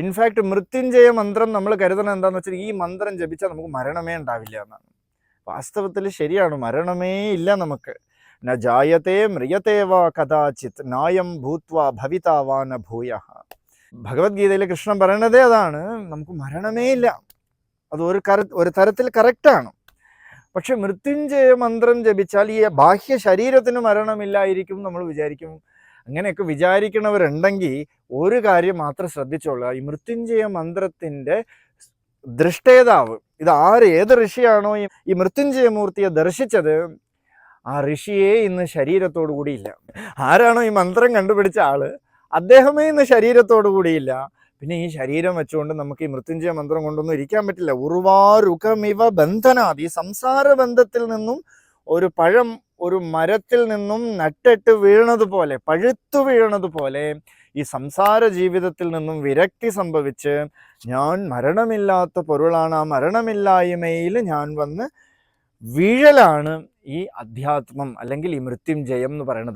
In fact മൃത്യുഞ്ജയ മന്ത്രം നമ്മൾ കരുതണം എന്താണെന്ന് വെച്ചാൽ ഈ മന്ത്രം ജപിച്ചാൽ നമുക്ക് മരണമേ ഉണ്ടാവില്ല എന്നാണ്. വാസ്തവത്തിൽ ശരിയാണ് മരണമേ ഇല്ല നമുക്ക്. ന ജായത്തെ മ്രിയത്തെ വാ കഥാചിത് നായം ഭൂത്വ ഭവിതാവാ ന ഭൂയ ഭഗവത്ഗീതയിൽ കൃഷ്ണൻ പറയണതേ അതാണ് നമുക്ക് മരണമേ ഇല്ല. അത് ഒരു കര ഒരു തരത്തിൽ കറക്റ്റാണ് പക്ഷെ മൃത്യുഞ്ജയ മന്ത്രം ജപിച്ചാൽ ഈ ബാഹ്യ ശരീരത്തിന് മരണമില്ലായിരിക്കും നമ്മൾ വിചാരിക്കും. അങ്ങനെയൊക്കെ വിചാരിക്കണവരുണ്ടെങ്കിൽ ഒരു കാര്യം മാത്രം ശ്രദ്ധിച്ചോളുക. ഈ മൃത്യുഞ്ജയ മന്ത്രത്തിന്റെ ദൃഷ്ടേതാവ് ഇത് ആര്? ഏത് ഋഷിയാണോ ഈ- ഈ മൃത്യുഞ്ജയ മൂർത്തിയെ ദർശിച്ചത്? ആ ഋഷിയെ ഇന്ന് ശരീരത്തോടു കൂടിയില്ല. ആരാണോ ഈ മന്ത്രം കണ്ടുപിടിച്ച ആൾ? അദ്ദേഹമേ ഇന്ന് ശരീരത്തോടു കൂടിയില്ല. പിന്നെ ഈ ശരീരം വെച്ചുകൊണ്ട് നമുക്ക് ഈ മൃത്യുഞ്ജയ മന്ത്രം കൊണ്ടൊന്നും ഇരിക്കാൻ പറ്റില്ല. ഉറുവാരുഖമിവ ബന്ധനാത് ഈ സംസാര ബന്ധത്തിൽ നിന്നും ഒരു പഴം ഒരു മരത്തിൽ നിന്നും നട്ടിട്ട് വീണതുപോലെ പഴുത്തു വീണതുപോലെ ഈ സംസാര ജീവിതത്തിൽ നിന്നും വിരക്തി സംഭവിച്ച് ഞാൻ മരണമില്ലാത്ത പൊരുളാണ് ആ മരണമില്ലായ്മയിൽ ഞാൻ വന്ന് വീഴലാണ് ഈ അധ്യാത്മം അല്ലെങ്കിൽ ഈ മൃത്യുഞ്ജയം എന്ന് പറയുന്നത്.